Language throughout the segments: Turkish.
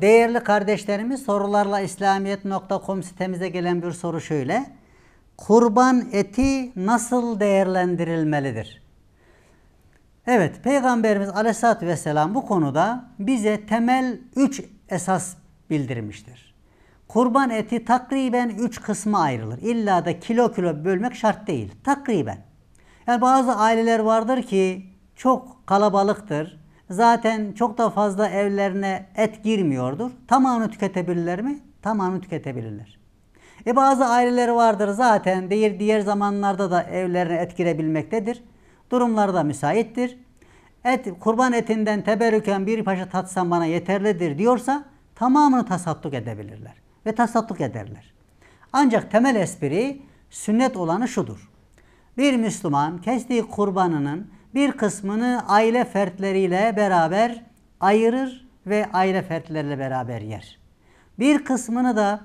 Değerli kardeşlerimiz sorularla İslamiyet.com sitemize gelen bir soru şöyle. Kurban eti nasıl değerlendirilmelidir? Evet, Peygamberimiz Aleyhisselatü Vesselam bu konuda bize temel üç esas bildirmiştir. Kurban eti takriben üç kısma ayrılır. İlla da kilo kilo bölmek şart değil. Takriben. Yani bazı aileler vardır ki çok kalabalıktır. Zaten çok da fazla evlerine et girmiyordur. Tamamını tüketebilirler mi? Tamamını tüketebilirler. E bazı aileler vardır zaten diğer, diğer zamanlarda da evlerine et girebilmektedir. Durumları da müsaittir. Et, kurban etinden teberrüken bir paşa tatsam bana yeterlidir diyorsa tamamını tasadduk edebilirler. Ve tasadduk ederler. Ancak temel espri sünnet olanı şudur. Bir Müslüman kestiği kurbanının bir kısmını aile fertleriyle beraber ayırır ve aile fertleriyle beraber yer. Bir kısmını da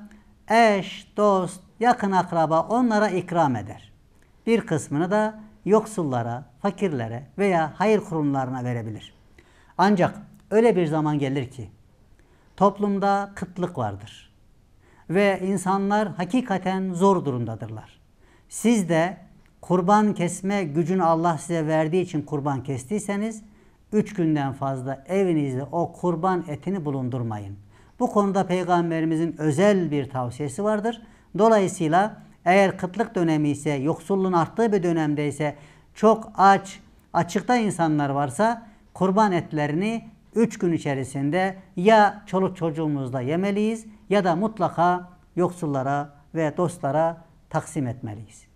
eş, dost, yakın akraba onlara ikram eder. Bir kısmını da yoksullara, fakirlere veya hayır kurumlarına verebilir. Ancak öyle bir zaman gelir ki toplumda kıtlık vardır ve insanlar hakikaten zor durumdadırlar. Siz de kurban kesme gücünü Allah size verdiği için kurban kestiyseniz üç günden fazla evinizde o kurban etini bulundurmayın. Bu konuda Peygamberimizin özel bir tavsiyesi vardır. Dolayısıyla eğer kıtlık dönemi ise, yoksulluğun arttığı bir dönemde ise çok aç, açıkta insanlar varsa kurban etlerini 3 gün içerisinde ya çoluk çocuğumuzla yemeliyiz ya da mutlaka yoksullara ve dostlara taksim etmeliyiz.